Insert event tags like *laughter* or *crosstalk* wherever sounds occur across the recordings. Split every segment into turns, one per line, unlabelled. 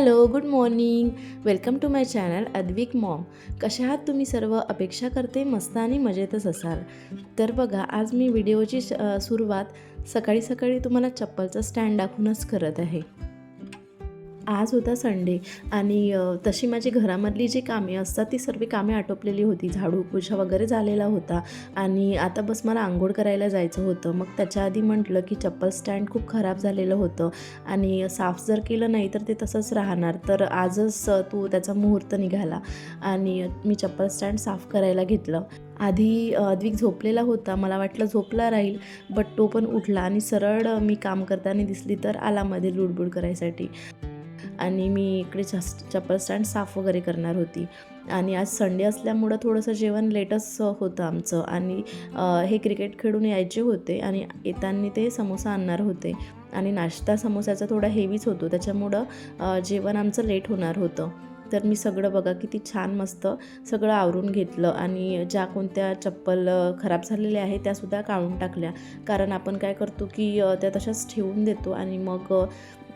Hello good morning. Welcome to my channel Advik mom. कशा आहात तुम्ही सर्व? अपेक्षा करते मस्त आणि मजेतच असाल. तर बघा आज मी व्हिडिओची सुरुवात सकाळी सकाळी तुम्हाला चप्पलचा स्टँड दाखवूनच करत आहे. आज होता संडे आणि तशी माझी घरामधली जी कामे असतात ती सर्व कामे आटोपलेली होती. झाडू पूजा वगैरे झालेला होता आणि आता बस मला आंघोळ करायला जायचं होतं. मग त्याच्या आधी म्हटलं की चप्पल स्टँड खूप खराब झालेलं होतं आणि साफ जर केलं नाही तर ते तसंच राहणार. तर आजच तू त्याचा मुहूर्त निघाला आणि मी चप्पल स्टँड साफ करायला घेतलं. आधी अ, अद्विक झोपलेला होता. मला वाटलं झोपला राहील बट तो पण उठला आणि सरळ मी काम करताना दिसली तर आला मध्ये लुडबुड करायसाठी. आणि मी इकडे चस- चप्पल स्टँड साफ वगैरे करणार होती. आणि आज संडे असल्यामुळं थोडंसं जेवण लेटच होतं आमचं. आणि हे क्रिकेट खेळून यायचे होते आणि येताना ते समोसा आणणार होते. आणि नाश्ता समोसाचा थोडा हेवीच होतो. त्याच्यामुळं जेवण आमचं लेट होणार होतं. तर मी सगळं बघा किती छान मस्त सगळं आवरून घेतलं. आणि ज्या कोणत्या चप्पल खराब झालेल्या आहेत त्यासुद्धा काढून टाकल्या. कारण आपण काय करतो की त्या तशाच ठेवून देतो. आणि मग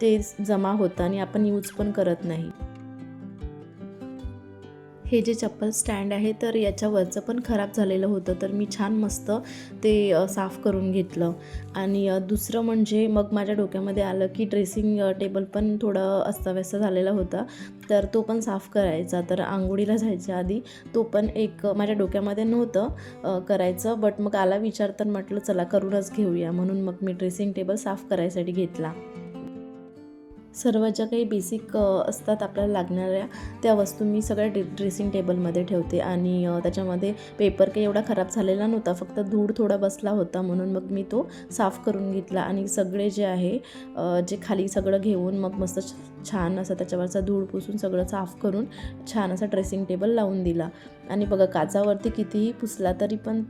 ते जमा होतं आणि आपण यूज पण करत नाही. हे जे चप्पल स्टँड आहे तर याच्यावरचं पण खराब झालेलं होतं. तर मी छान मस्त ते साफ करून घेतलं. आणि दुसरं म्हणजे मग माझ्या डोक्यामध्ये आलं की ड्रेसिंग टेबल पण थोडं अस्ताव्यस्त झालेला होता. तर तो पण साफ करायचा. तर आंघोळीला जायच्या आधी तो पण एक माझ्या डोक्यामध्ये नव्हतं करायचं. बट मग आला विचार तर म्हटलं चला करूनच घेऊया. म्हणून मग मी ड्रेसिंग टेबल साफ करायसाठी घेतला. सर्व ज्या काही बेसिक असतात आपल्याला लागणाऱ्या त्या वस्तू मी सगळ्या ड्रे ड्रेसिंग टेबलमध्ये ठेवते. आणि त्याच्यामध्ये पेपर काही एवढा खराब झालेला नव्हता फक्त धूळ थोडा बसला होता म्हणून मग मी तो साफ करून घेतला. आणि सगळे जे आहे जे खाली सगळं घेऊन मग मस्त छ- छान असं त्याच्यावरचा धूळ पुसून सगळं साफ करून छान असा ड्रेसिंग टेबल लावून दिला. आणि बघा काचावरती कितीही पुसला तरी पण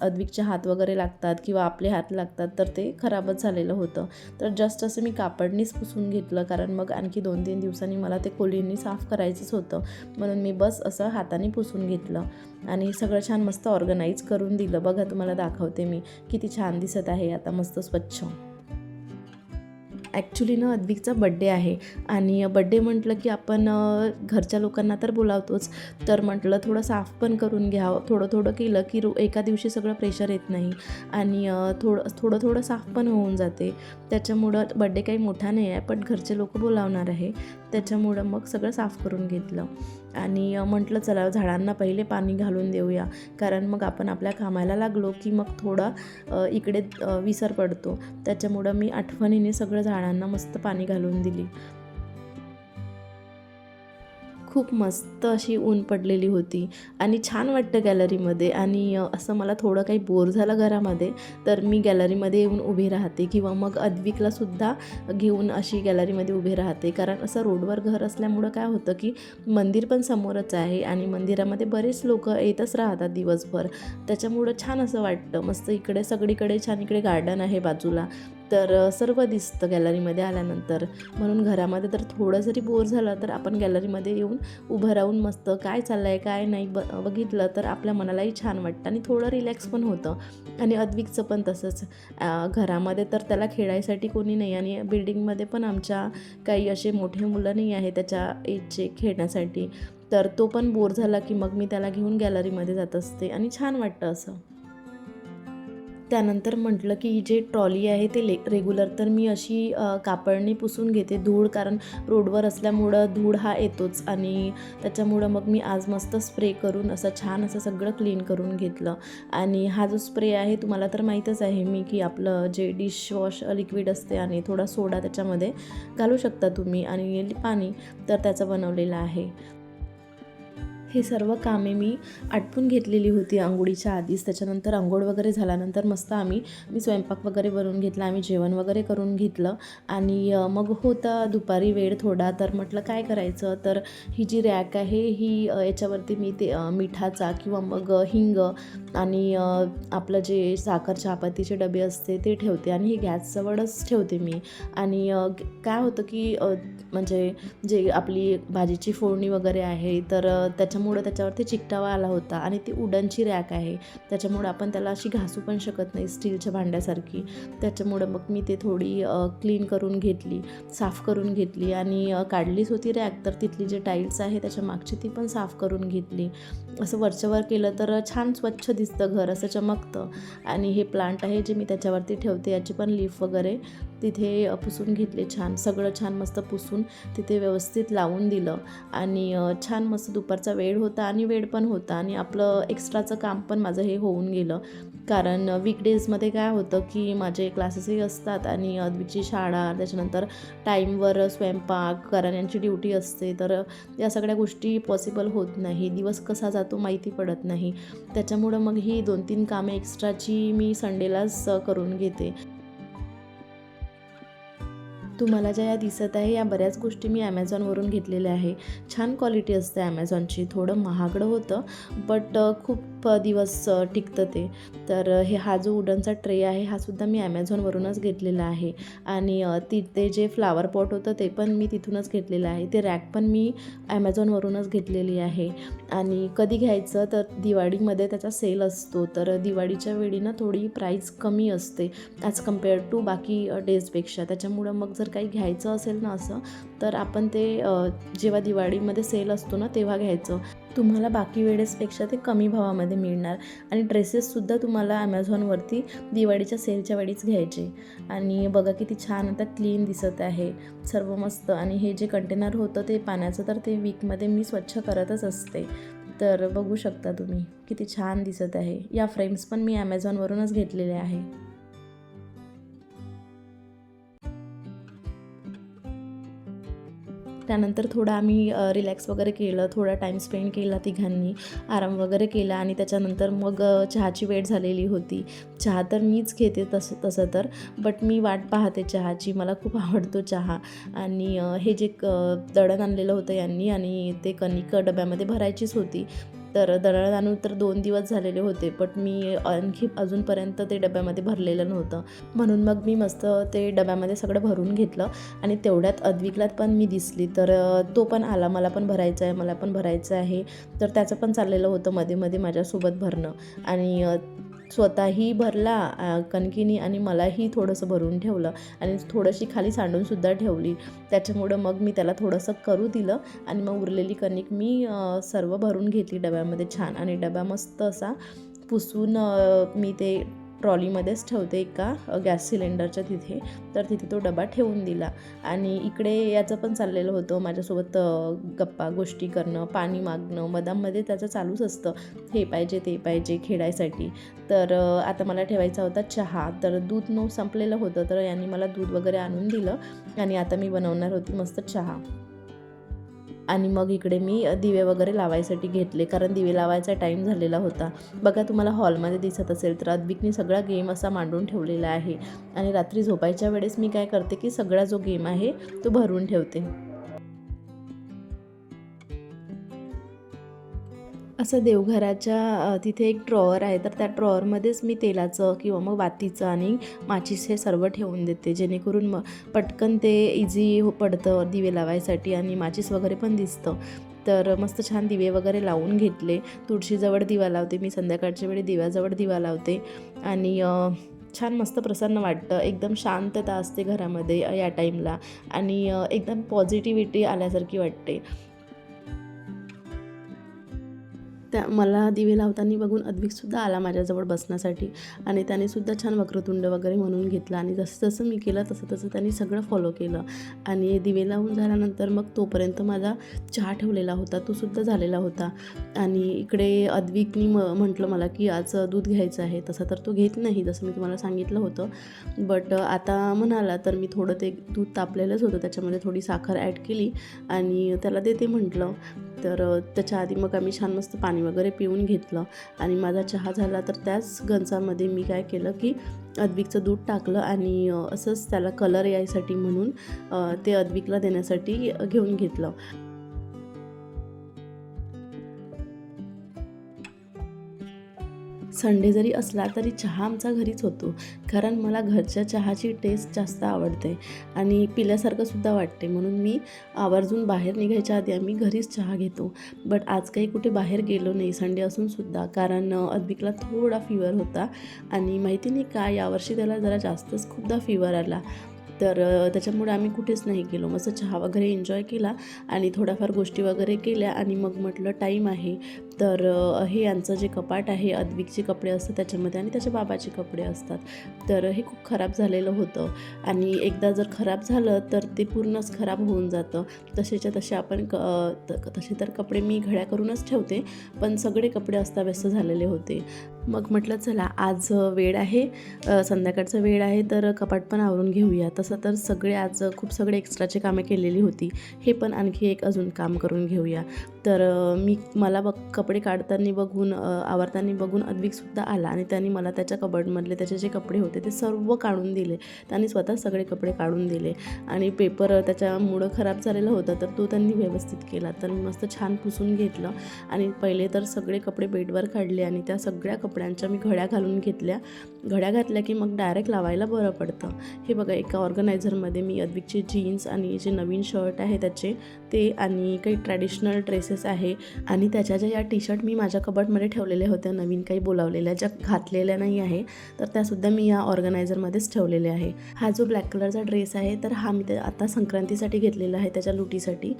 अद्विकचे हात वगैरे लागतात किंवा आपले हात लागतात तर ते खराबच झालेलं होतं. तर जस्ट असं मी कापडनीच पुसून घेतलं कारण मग आणखी दोन तीन दिवसांनी मला ते कोलींनी साफ करायचंच होतं. म्हणून मी बस असं हाताने पुसून घेतलं आणि सगळं छान मस्त ऑर्गनाईज करून दिलं. बघा तुम्हाला दाखवते मी. किती छान दिसत आहे. आता मस्त स्वच्छ. ॲक्च्युली ना अद्विकचा बड्डे आहे आणि बड्डे म्हटलं की आपण घरच्या लोकांना तर बोलावतोच तर म्हटलं थोडं साफ पण करून घ्यावं थोडं थोडं केलं की रो एका दिवशी सगळं प्रेशर येत नाही आणि थोडं थोडं थोडं साफ पण होऊन जाते. त्याच्यामुळं बड्डे काही मोठा नाही आहे पण घरचे लोक बोलावणार आहे. त्याच्यामुळं मग सगळं साफ करून घेतलं. आणि म्हटलं चला झाडांना पहिले पाणी घालून देऊया. कारण मग आपण आपल्या कामाला लागलो की मग थोडा इकडे विसर पडतो. त्याच्यामुळं मी आठवणीने सगळं झाडांना मस्त पाणी घालून दिली. खूप मस्त अशी ऊन पडलेली होती. आणि छान वाटतं गॅलरीमध्ये आणि असं मला थोडं काही बोर झालं घरामध्ये तर मी गॅलरीमध्ये येऊन उभी राहते. किंवा मग अद्विकला सुद्धा घेऊन अशी गॅलरीमध्ये उभी राहते. कारण असं रोडवर घर असल्यामुळं काय होतं की मंदिर पण समोरच आहे. आणि मंदिरामध्ये बरेच लोक येतच राहतात दिवसभर. त्याच्यामुळं छान असं वाटतं. मस्त इकडे सगळीकडे छान इकडे गार्डन आहे बाजूला. तर सर्व दिसतं गॅलरीमध्ये आल्यानंतर. म्हणून घरामध्ये तर थोडं जरी बोर झालं तर आपण गॅलरीमध्ये येऊन उभं राहून मस्त काय चाललं आहे काय नाही ब बघितलं तर आपल्या मनालाही छान वाटतं. आणि थोडं रिलॅक्स पण होतं. आणि अद्विकचं पण तसंच. घरामध्ये तर त्याला खेळायसाठी कोणी नाही आणि बिल्डिंगमध्ये पण आमच्या काही असे मोठे मुलं नाही आहे त्याच्या एजचे खेळण्यासाठी. तर तो पण बोर झाला की मग मी त्याला घेऊन गॅलरीमध्ये जात असते. आणि छान वाटतं असं. त्यानंतर म्हटलं की ही ट्रॉली आहे ते ले रेग्युलर तर मी अशी कापडने पुसून घेते धूळ कारण रोडवर असल्यामुळं धूळ हा येतोच आणि त्याच्यामुळं मग मी आज मस्त स्प्रे करून असं छान असं सगळं क्लीन करून घेतलं. आणि हा जो स्प्रे आहे तुम्हाला तर माहीतच आहे मी की आपलं जे डिशवॉश लिक्विड असते आणि थोडा सोडा त्याच्यामध्ये घालू शकता तुम्ही आणि पाणी तर त्याचं बनवलेलं आहे. हे सर्व कामे मी आटपून घेतलेली होती आंघोळीच्या आधीच. त्याच्यानंतर आंघोळ वगैरे झाल्यानंतर मस्त आम्ही मी स्वयंपाक वगैरे बनवून घेतला आम्ही जेवण वगैरे करून घेतलं. आणि मग होता दुपारी वेळ थोडा तर म्हटलं काय करायचं? तर ही जी रॅक आहे ही याच्यावरती मी ते मिठाचा किंवा मग हिंग आणि आपलं जे साखर चहापत्तीचे डबे असते ते ठेवते आणि ही गॅसजवळच ठेवते मी. आणि काय होतं की म्हणजे जे आपली भाजीची फोडणी वगैरे आहे तर त्याच्या त्याच्यामुळं त्याच्यावरती चिकटावा आला होता आणि ती उडनची रॅक आहे. त्याच्यामुळं आपण त्याला अशी घासू पण शकत नाही स्टीलच्या भांड्यासारखी. त्याच्यामुळं मग मी ते थोडी क्लीन करून घेतली साफ करून घेतली आणि काढलीच होती रॅक. तर तिथली जे टाईल्स आहे त्याच्या मागची ती पण साफ करून घेतली. असं वरच्यावर केलं तर छान स्वच्छ दिसतं घर असं चमकतं. आणि हे प्लांट आहे जे मी त्याच्यावरती ठेवते याची पण लीफ वगैरे. तिथे पुसून घेतले छान सगळं छान मस्त पुसून तिथे व्यवस्थित लावून दिलं. आणि छान मस्त दुपारचा वेळ होता आणि वेळ पण होता आणि आपलं एक्स्ट्राचं काम पण माझं हे होऊन गेलं. कारण वीकडेजमध्ये काय होतं की माझे क्लासेसही असतात आणि अद्विकची शाळा त्याच्यानंतर टाईमवर स्वयंपाक कारण यांची ड्युटी असते. तर या सगळ्या गोष्टी पॉसिबल होत नाही. दिवस कसा जातो माहिती पडत नाही. त्याच्यामुळं मग ही दोन तीन कामे एक्स्ट्राची मी संडेलाच करून घेते. तुम्हाला ज्या या दिसत आहे या बऱ्याच गोष्टी मी ॲमेझॉनवरून घेतलेल्या आहे. छान क्वालिटी असते ॲमेझॉनची थोडं महागडं होतं बट खूप दिवस टिकतं ते. तर हे हा जो वुडनचा ट्रे आहे हा सुद्धा मी ॲमेझॉनवरूनच घेतलेला आहे. आणि तिथे जे फ्लावर पॉट होतं ते पण मी तिथूनच घेतलेलं आहे. ते रॅक पण मी ॲमेझॉनवरूनच घेतलेली आहे. आणि कधी घ्यायचं तर दिवाळीमध्ये त्याचा सेल असतो. तर दिवाळीच्या वेळी ना थोडी प्राईस कमी असते ॲज कंपेअर टू बाकी डेजपेक्षा त्याच्यामुळं मग जर काही घ्यायचं असेल ना असं तर आपण ते जेव्हा दिवाळीमध्ये सेल असतो ना तेव्हा घ्यायचं. तुम्हाला बाकी वेळेसपेक्षा ते कमी भावामध्ये मिळणार. आणि ड्रेसेससुद्धा तुम्हाला ॲमेझॉनवरती दिवाळीच्या सेलच्या वेळीच घ्यायचे. आणि बघा किती छान आता क्लीन दिसत आहे. सर्व मस्त. आणि हे जे कंटेनर होतं ते पाण्याचं तर ते वीकमध्ये मी स्वच्छ करतच असते. तर बघू शकता तुम्ही किती छान दिसत आहे. या फ्रेम्स पण मी ॲमेझॉनवरूनच घेतलेल्या आहे. त्यानंतर थोडं आम्ही रिलॅक्स वगैरे केलं थोडा टाईम स्पेंड केला तिघांनी आराम वगैरे केला आणि त्याच्यानंतर मग चहाची वेळ झालेली होती. चहा तर मीच घेते तसं तसं तर बट मी वाट पाहते चहाची. मला खूप *laughs* आवडतो चहा. आणि हे जे क दळण आणलेलं होतं यांनी आणि ते कणिक डब्यामध्ये भरायचीच होती. तर दळण आणून तर दोन दिवस झालेले होते बट मी आणखी अजूनपर्यंत ते डब्यामध्ये भरलेलं नव्हतं. म्हणून मग मी मस्त ते डब्यामध्ये सगळं भरून घेतलं आणि तेवढ्यात अद्विकलात पण मी दिसली. तर तो पण आला. मला पण भरायचं आहे मला पण भरायचं आहे. तर त्याचं पण चाललेलं होतं मध्ये मध्ये माझ्यासोबत भरणं. आणि स्वतःही भरला अ, कणकीनी आणि मलाही थोडंसं भरून ठेवलं आणि थोडीशी खाली सांडूनसुद्धा ठेवली. त्याच्यामुळं मग मी त्याला थोडंसं करू दिलं आणि मग उरलेली कणिक मी सर्व भरून घेतली डब्यामध्ये छान. आणि डबा मस्त असा पुसून मी ते ट्रॉलीमध्येच ठेवते एका गॅस सिलेंडरच्या तिथे. तर तिथे तो डबा ठेवून दिला. आणि इकडे याचं पण चाललेलं होतं. माझ्यासोबत गप्पा गोष्टी करणं पाणी मागणं मधामध्ये त्याचं चालूच असतं. हे पाहिजे ते पाहिजे खेळायसाठी. तर आता मला ठेवायचा होता चहा. तर दूध न संपलेलं होतं. तर यांनी मला दूध वगैरे आणून दिलं. आणि आता मी बनवणार होती मस्त चहा. आणि मग इकडे मी दिवे वगैरे लावायसाठी घेतले कारण दिवे लावायचा टाईम झालेला होता. बघा तुम्हाला हॉलमध्ये दिसत असेल तर अद्विकने सगळा गेम असा मांडून ठेवलेला आहे. आणि रात्री झोपायच्या वेळेस मी काय करते की सगळा जो गेम आहे तो भरून ठेवते. असं देवघराच्या तिथे एक ड्रॉवर आहे. तर त्या ड्रॉवरमध्येच मी तेलाचं किंवा मग वातीचं आणि माचीस हे सर्व ठेवून देते. जेणेकरून मग पटकन ते इझी हो पडतं दिवे लावायसाठी आणि माचीस वगैरे पण दिसतं. तर मस्त छान दिवे वगैरे लावून घेतले. तुळशीजवळ दिवा लावते मी संध्याकाळच्या वेळी दिव्याजवळ दिवा लावते. आणि छान मस्त प्रसन्न वाटतं. एकदम शांतता असते घरामध्ये या टाईमला. आणि एकदम पॉझिटिव्हिटी आल्यासारखी वाटते. त्या मला दिवे लावताना बघून अद्विकसुद्धा आला माझ्याजवळ बसण्यासाठी. आणि त्याने सुद्धा छान वक्रतुंड वगैरे म्हणून घेतला. आणि जसं जसं मी केलं तसं तसं त्यांनी सगळं फॉलो केलं. आणि दिवे लावून झाल्यानंतर मग तोपर्यंत माझा चहा ठेवलेला होता. तो सुद्धा झालेला होता. आणि इकडे अद्विकनी म म्हटलं मला की आज दूध घ्यायचं आहे. तसं तर तो घेत नाही जसं मी तुम्हाला सांगितलं होतं. बट आता म्हणाला तर मी थोडं ते दूध तापलेलंच होतं. त्याच्यामध्ये थोडी साखर ॲड केली आणि त्याला देते म्हटलं. तर त्याच्या आधी मग आम्ही छान मस्त पाणी वगैरे पिऊन घेतलं आणि माझा चहा झाला तर त्याच गंजामध्ये मी काय केलं की अद्विकचं दूध टाकलं आणि असंच त्याला कलर यायसाठी म्हणून ते अद्विकला देण्यासाठी घेऊन घेतलं. संडे जरी असला तरी चहा आमचा घरीच होतो. कारण मला घरच्या चहाची टेस्ट जास्त आवडते आणि पिल्यासारखं सुद्धा वाटते. म्हणून मी आवर्जून बाहेर निघायच्या आधी आम्ही घरीच चहा घेतो. बट आज काही कुठे बाहेर गेलो नाही संडे असून सुद्धा. कारण अ, अद्विकला थोडा फिवर होता आणि माहिती नाही का यावर्षी त्याला जरा जास्तच खूपदा फिवर आला. तर त्याच्यामुळे आम्ही कुठेच नाही गेलो. मस्त चहा वगैरे एन्जॉय केला आणि थोड्याफार गोष्टी वगैरे केल्या आणि मग म्हटलं टाईम आहे. तर हे यांचं जे कपाट आहे अद्विकचे कपडे असतात त्याच्यामध्ये आणि त्याच्या बाबाचे कपडे असतात. तर हे खूप खराब झालेलं होतं. आणि एकदा जर खराब झालं तर ते पूर्णच खराब होऊन जातं. तसेच्या तसे आपण क त- तसे तर कपडे मी घड्या करूनच ठेवते पण सगळे कपडे अस्ताव्यस्त झालेले होते. मग म्हटलं चला आज वेळ आहे संध्याकाळचं संध्याकाळचा वेळ आहे तर कपाट पण आवरून घेऊया. तसं तर सगळे आज खूप सगळे एक्स्ट्राचे कामे केलेली होती. हे पण आणखी एक अजून काम करून घेऊया. तर मी मला बघ कपडे काढताना बघून आवरताना बघून अद्विकसुद्धा आला आणि त्यांनी मला त्याच्या कबडमधले त्याचे जे कपडे होते ते सर्व काढून दिले. त्यांनी स्वतः सगळे कपडे काढून दिले आणि पेपर त्याच्यामुळं खराब झालेला होता तर तो त्यांनी व्यवस्थित केला. तर मी मस्त छान पुसून घेतलं आणि पहिले तर सगळे कपडे बेडवर काढले आणि त्या सगळ्या कपड्यांच्या मी घड्या घालून घेतल्या. घड्या घातल्या की मग डायरेक्ट लावायला बरं पडतं. हे बघा एका ऑर्गनायझरमध्ये मी अद्विकचे जीन्स आणि जे नवीन शर्ट आहे त्याचे ते आणि काही ट्रॅडिशनल ड्रेसेस आहे आणि त्याच्या ज्या या टी शर्ट मी माझ्या कबडमध्ये ठेवलेल्या होत्या नवीन काही बोलावलेल्या ज्या घातलेल्या नाही आहे तर त्यासुद्धा मी या ऑर्गनायझरमध्येच ठेवलेले आहे. हा जो ब्लॅक कलरचा ड्रेस आहे तर हा मी आता संक्रांतीसाठी घेतलेला आहे त्याच्या लुटीसाठी.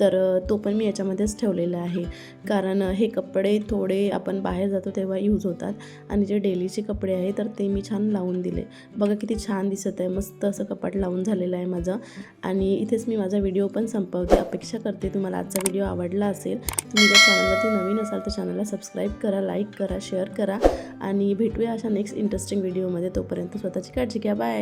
तर तो पण मी याच्यामध्येच ठेवलेला आहे. कारण हे कपडे थोडे आपण बाहेर जातो तेव्हा यूज होतात आणि जे डेलीचे कपडे आहे तर ते मी छान लावून दिले. बघा किती छान दिसत आहे मस्त असं कपाट लावून झालेलं आहे माझं. आणि इथेच मी माझा व्हिडिओ पण संपवते. अपेक्षा करते तुम्हाला आजचा व्हिडिओ आवडला असेल तुम्ही जर चॅनलवरती नवीन असाल तर चॅनलला सबस्क्राईब करा लाईक करा शेअर करा आणि भेटूया अशा नेक्स्ट इंटरेस्टिंग व्हिडिओमध्ये तोपर्यंत स्वतःची काळजी घ्या. बाय